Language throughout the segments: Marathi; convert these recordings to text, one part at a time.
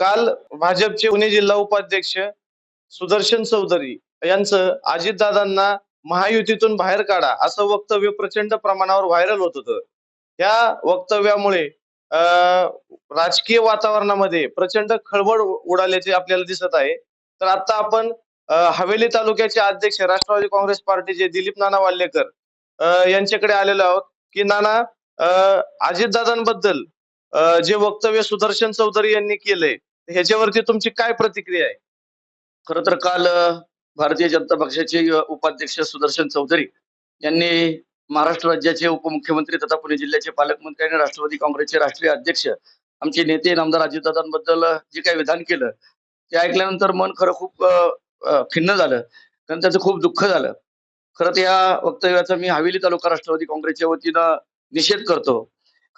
काल भाजपचे पुणे जिल्हा उपाध्यक्ष सुदर्शन चौधरी यांचं अजितदादांना महायुतीतून बाहेर काढा असं वक्तव्य प्रचंड प्रमाणावर व्हायरल होत होतं. या वक्तव्यामुळे अं, राजकीय वातावरणामध्ये प्रचंड खळबळ उडाल्याचे आपल्याला दिसत आहे. तर आता आपण हवेली तालुक्याचे अध्यक्ष राष्ट्रवादी काँग्रेस पार्टीचे दिलीप नाना वाल्लेकर यांच्याकडे आलेलो आहोत की नाना अं, अजितदादांबद्दल अं, जे वक्तव्य सुदर्शन चौधरी यांनी केलंय ह्याच्यावरती तुमची काय प्रतिक्रिया आहे? खर तर काल भारतीय जनता पक्षाचे उपाध्यक्ष सुदर्शन चौधरी यांनी महाराष्ट्र राज्याचे उपमुख्यमंत्री तथा पुणे जिल्ह्याचे पालकमंत्री आणि राष्ट्रवादी काँग्रेसचे राष्ट्रीय अध्यक्ष आमचे नेते नामदार अजितदादांबद्दल जे काही विधान केलं ते ऐकल्यानंतर मन खरं खूप खिन्न झालं. कारण त्याचं खूप दुःख झालं. खरं तर या वक्तव्याचा मी हवेली तालुका राष्ट्रवादी काँग्रेसच्या वतीनं निषेध करतो.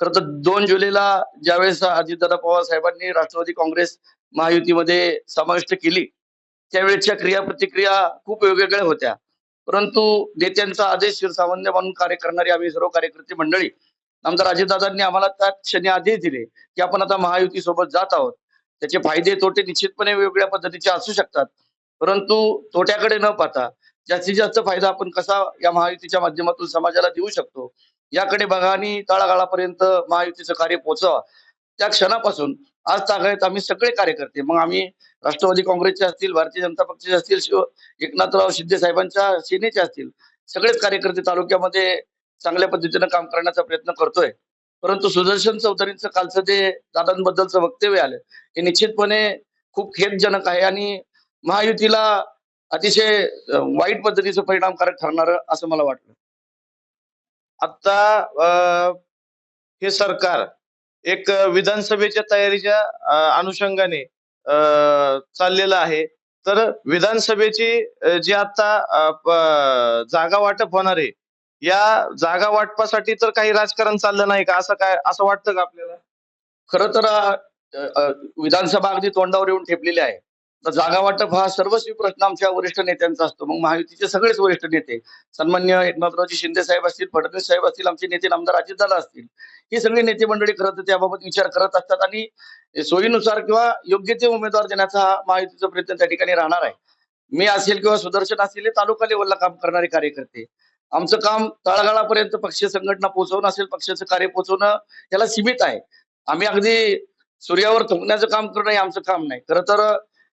खरं तर दोन जुलैला ज्यावेळेस अजितदादा पवार साहेबांनी राष्ट्रवादी काँग्रेस महायुतीमध्ये समाविष्ट केली त्यावेळेच्या क्रिया प्रतिक्रिया खूप वेगवेगळ्या होत्या. परंतु नेत्यांचा आदेश शिरसामान्य म्हणून कार्य करणारी आम्ही सर्व कार्यकर्ते मंडळी आमदार अजितदादांनी आम्हाला त्या क्षणी आदेश दिले की आपण आता महायुती सोबत जात आहोत. त्याचे फायदे तोटे निश्चितपणे वेगवेगळ्या पद्धतीचे असू शकतात. परंतु तोट्याकडे न पाहता जास्तीत जास्त फायदा आपण कसा या महायुतीच्या माध्यमातून समाजाला देऊ शकतो? याकडे बघा आणि तळागाळापर्यंत महायुतीचं कार्य पोहोचवा. त्या क्षणापासून आज तागायत आम्ही सगळे कार्यकर्ते मग आम्ही राष्ट्रवादी काँग्रेसचे असतील भारतीय जनता पक्षाचे असतील शिव एकनाथराव शिंदे साहेबांच्या सेनेचे असतील सगळेच कार्यकर्ते तालुक्यामध्ये चांगल्या पद्धतीनं काम करण्याचा प्रयत्न करतोय. परंतु सुदर्शन चौधरींचं कालचं ते दादांबद्दलचं वक्तव्य आलं हे निश्चितपणे खूप खेदजनक आहे आणि महायुतीला अतिशय वाईट पद्धतीचं परिणामकारक ठरणार असं मला वाटलं आता हे सरकार एक विधानसभेच्या तयारीच्या अनुषंगाने चाललेलं आहे. तर विधानसभेची जी आता जागा वाटप होणार आहे या जागा वाटपासाठी तर काही राजकारण चाललं नाही का? असं काय असं वाटतं का आपल्याला? खर तर विधानसभा अगदी तोंडावर येऊन ठेपलेली आहे. तर जागा वाटप हा सर्वस्वी प्रश्न आमच्या वरिष्ठ नेत्यांचा असतो. मग महायुतीचे सगळेच वरिष्ठ नेते सन्मान्य एकनाथरावजी शिंदे साहेब असतील फडणवीस साहेब असतील आमचे नेते नामदार अजितदादा असतील ही सगळी नेते मंडळी खरं तर त्याबाबत विचार करत असतात आणि सोयीनुसार किंवा योग्य ते उमेदवार देण्याचा हा महायुतीचा प्रयत्न त्या ठिकाणी राहणार आहे. मी असेल किंवा सुदर्शन असेल हे तालुका लेवलला काम करणारे कार्यकर्ते. आमचं काम तळागाळापर्यंत पक्षीय संघटना पोहोचवणं असेल पक्षाचं कार्य पोहोचवणं याला सीमित आहे. आम्ही अगदी सूर्यावर थुंकण्याचं काम करणं हे आमचं काम नाही. खरं तर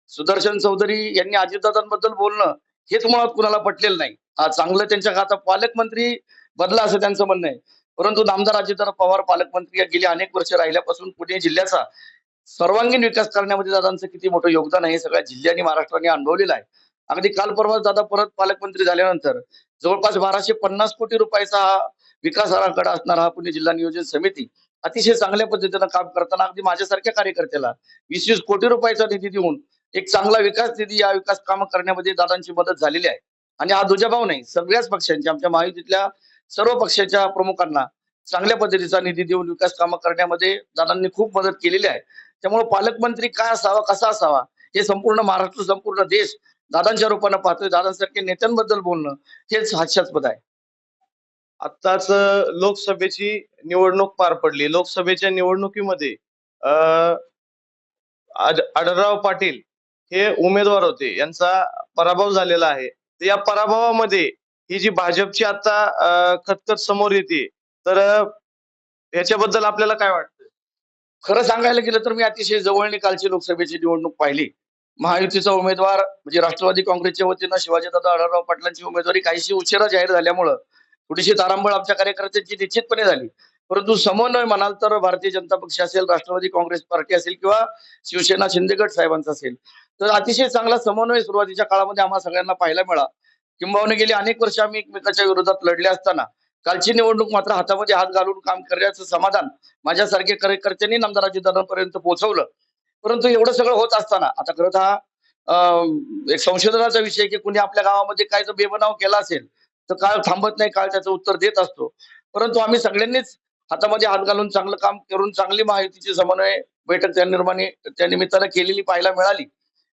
सुदर्शन चौधरी यांनी अजितदादांबद्दल बोलणं हेच मुळात कुणाला पटलेलं नाही. हा चांगलं त्यांच्या आता पालकमंत्री बदला असं त्यांचं म्हणणं आहे. परंतु नामदार अजितदादा पवार पालकमंत्री या गेली अनेक वर्ष राहिल्यापासून पुणे जिल्ह्याचा सर्वांगीण विकास करण्यामध्ये दादांचं किती मोठं योगदान आहे हे सगळ्या जिल्ह्यांनी महाराष्ट्राने अनुभवलेलं आहे. अगदी काल परवा दादा परत पालकमंत्री झाल्यानंतर जवळपास बाराशे पन्नास कोटी रुपयाचा हा विकास आराखडा असणारा हा पुणे जिल्हा नियोजन समिती अतिशय चांगल्या पद्धतीनं काम करताना अगदी माझ्यासारख्या कार्यकर्त्याला वीस वीस कोटी रुपयाचा निधी देऊन एक चांगला विकास निधी या विकास कामं करण्यामध्ये दादांची मदत झालेली आहे. आणि हा दुजाभाव नाही सगळ्याच पक्षांच्या आमच्या महायुतीतल्या सर्व पक्षाच्या प्रमुखांना चांगल्या पद्धतीचा निधी देऊन विकास कामं करण्यामध्ये दादांनी खूप मदत केलेली आहे. त्यामुळे पालकमंत्री काय असावा कसा असावा हे संपूर्ण महाराष्ट्र संपूर्ण देश दादांच्या रूपानं पाहतोय. दादांसारख्या नेत्यांबद्दल बोलणं हेच हास्यास्पद आहे. आत्ताच लोकसभेची निवडणूक पार पडली. लोकसभेच्या निवडणुकीमध्ये अं, आड- आढळराव पाटील हे उमेदवार होते. यांचा पराभव झालेला आहे. तर या पराभवामध्ये ही जी भाजपची आता खतखत समोर येते तर याच्याबद्दल आपल्याला काय वाटतं? खरं सांगायला गेलं तर मी अतिशय जवळने कालची लोकसभेची निवडणूक पाहिली. महायुतीचा उमेदवार म्हणजे राष्ट्रवादी काँग्रेसच्या वतीनं शिवाजीदादा आढळराव पाटलांची उमेदवारी काहीशी उशिरा जाहीर झाल्यामुळं थोडीशी तारांबळ आमच्या कार्यकर्त्यांची निश्चितपणे झाली. परंतु समन्वय म्हणाल तर भारतीय जनता पक्ष असेल राष्ट्रवादी काँग्रेस पार्टी असेल किंवा शिवसेना शिंदेगड साहेबांचा असेल. तर अतिशय चांगला समन्वय सुरुवातीच्या काळामध्ये आम्हाला सगळ्यांना पाहायला मिळाला. किंबहुने गेली अनेक वर्ष आम्ही एकमेकाच्या विरोधात लढले असताना कालची निवडणूक मात्र हातामध्ये हात घालून काम करण्याचं समाधान माझ्यासारखे कार्यकर्त्यांनी नामदार अजितदादांपर्यंत पोहोचवलं. परंतु एवढं सगळं होत असताना आता खरं हा एक संशोधनाचा विषय की कुणी आपल्या गावामध्ये काय जर बेबनाव केला असेल तर काळ थांबत नाही काळ त्याचं उत्तर देत असतो. परंतु आम्ही सगळ्यांनीच हातामध्ये हात घालून चांगलं काम करून चांगली माहितीची समन्वय बैठक त्या निर्माणे त्या निमित्तानं केलेली पाहायला मिळाली.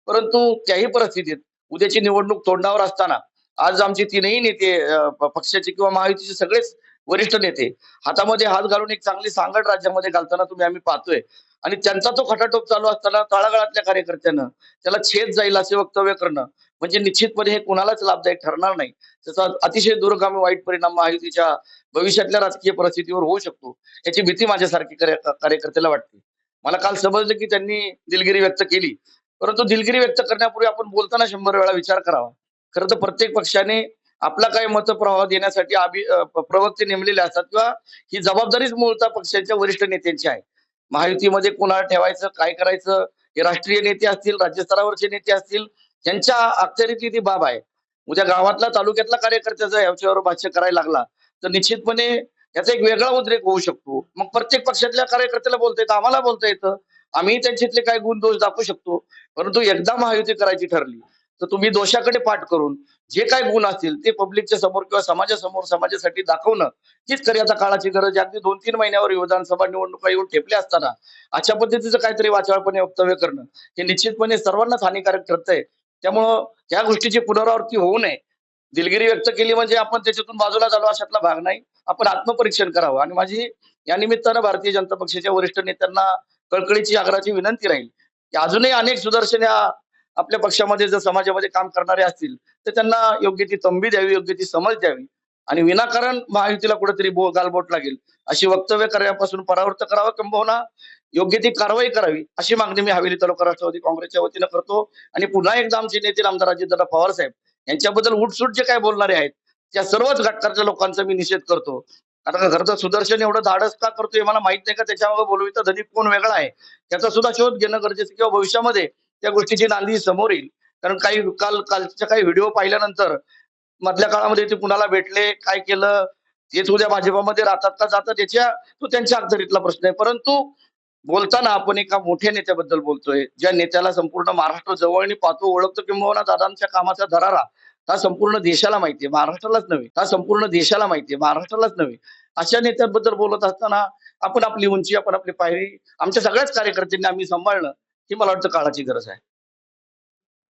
परंतु त्याही परिस्थितीत उद्याची निवडणूक तोंडावर असताना आज आमचे तीनही नेते पक्षाचे किंवा महायुतीचे सगळेच वरिष्ठ नेते हातामध्ये हात घालून एक चांगली सांगड राज्यामध्ये घालताना तुम्ही आम्ही पाहतोय. आणि त्यांचा तो खटाटोप चालू असताना तळागाळातल्या कार्यकर्त्यानं त्याला छेद जाईल असे वक्तव्य करणं म्हणजे निश्चितपणे हे कुणालाच लाभदायक ठरणार नाही. त्याचा अतिशय दूरगामी वाईट परिणाम महायुतीच्या भविष्यातल्या राजकीय परिस्थितीवर होऊ शकतो. याची भीती माझ्यासारखी कार्य- कार्यकर्त्याला वाटते. मला काल समजलं की त्यांनी दिलगिरी व्यक्त केली. परंतु दिलगिरी व्यक्त करण्यापूर्वी आपण बोलताना शंभर वेळा विचार करावा. खरं तर प्रत्येक पक्षाने आपला काही मतप्रवाह देण्यासाठी अभि प्रवक्ते नेमलेले असतात किंवा ही जबाबदारीच मूळतः पक्षाच्या वरिष्ठ नेत्यांची आहे. महायुतीमध्ये कुणाला ठेवायचं काय करायचं? हे राष्ट्रीय नेते असतील राज्यस्तरावरचे नेते असतील यांच्या अखत्यारीतली ती बाब आहे. उद्या गावातला तालुक्यातला कार्यकर्त्याचा याच्यावर भाष्य करायला लागला तर निश्चितपणे याचा एक वेगळा उद्रेक होऊ शकतो. मग प्रत्येक पक्षातल्या कार्यकर्त्याला बोलता येतं आम्हाला बोलता येतं. आम्ही त्यांच्यातले काय गुण दोष दाखवू शकतो. परंतु एकदा महायुती करायची ठरली तर तुम्ही दोषाकडे पाठ करून जे काय गुण असतील ते पब्लिकच्या समोर किंवा समाजासमोर समाजासाठी दाखवणं हीच खरी आता काळाची गरज अगदी दोन तीन महिन्यावर विधानसभा निवडणुका येऊन ठेपल्या असताना अशा पद्धतीचं काहीतरी वाचाळपणे वक्तव्य करणं हे निश्चितपणे सर्वांनाच हानिकारक ठरतंय. त्यामुळं या गोष्टीची पुनरावृत्ती होऊ नये. दिलगिरी व्यक्त केली म्हणजे आपण त्याच्यातून बाजूला झालो अशातला भाग नाही. आपण आत्मपरीक्षण करावं. आणि माझी या निमित्तानं भारतीय जनता पक्षाच्या वरिष्ठ नेत्यांना कळकळीची आग्रहाची विनंती राहील की अजूनही अनेक सुदर्शन या आपल्या पक्षामध्ये जर समाजामध्ये काम करणारे असतील तर त्यांना योग्य ती तंबी द्यावी योग्य ती समज द्यावी. आणि विनाकारण महायुतीला कुठेतरी बो गालबोट लागेल. अशी वक्तव्य करण्यापासून परावृत्त करावं किंबहुना योग्य ती कारवाई करावी अशी मागणी मी हवेली तालुका राष्ट्रवादी काँग्रेसच्या वतीनं करतो. आणि पुन्हा एकदा आमचे नेते आमदार अजितदादा पवार साहेब यांच्याबद्दल उठसूट जे काय बोलणारे आहेत त्या सर्वच घटकाच्या लोकांचा मी निषेध करतो. कारण खरं तर सुदर्शन एवढं धाडस का करतोय मला माहीत नाही का? त्याच्यामागे बोलविता धनी कोण वेगळा आहे? त्याचा सुद्धा शोध घेणं गरजेचं किंवा भविष्यामध्ये त्या गोष्टीची नांदी समोर येईल. कारण काही काल कालच्या काही व्हिडिओ पाहिल्यानंतर मधल्या काळामध्ये ते कुणाला भेटले काय केलं? तेच उद्या भाजपामध्ये राहतात का जातात? त्याच्या तो त्यांच्या अखत्यारीतला प्रश्न आहे. परंतु बोलताना आपण एका मोठ्या नेत्याबद्दल बोलतोय. ज्या नेत्याला संपूर्ण महाराष्ट्र जवळनी पाहतो ओळखतो किंबहुना दादांच्या कामाचा धरारा हा संपूर्ण देशाला माहितीये महाराष्ट्रालाच नव्हे. हा संपूर्ण देशाला माहितीये महाराष्ट्रालाच नव्हे. अशा नेत्यांबद्दल बोलत असताना आपण आपली उंची आपण आपली पायरी आमच्या सगळ्याच कार्यकर्त्यांनी आम्ही सांभाळणं ही मला वाटतं काळाची गरज आहे.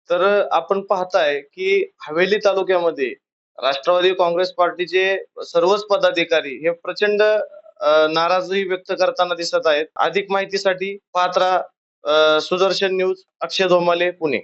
तर आपण पाहताय की हवेली तालुक्यामध्ये राष्ट्रवादी काँग्रेस पार्टीचे सर्वच पदाधिकारी हे प्रचंड नाराजही व्यक्त करताना दिसत आहेत. अधिक माहितीसाठी पात्रा सुदर्शन न्यूज अक्षय धोमाले पुणे.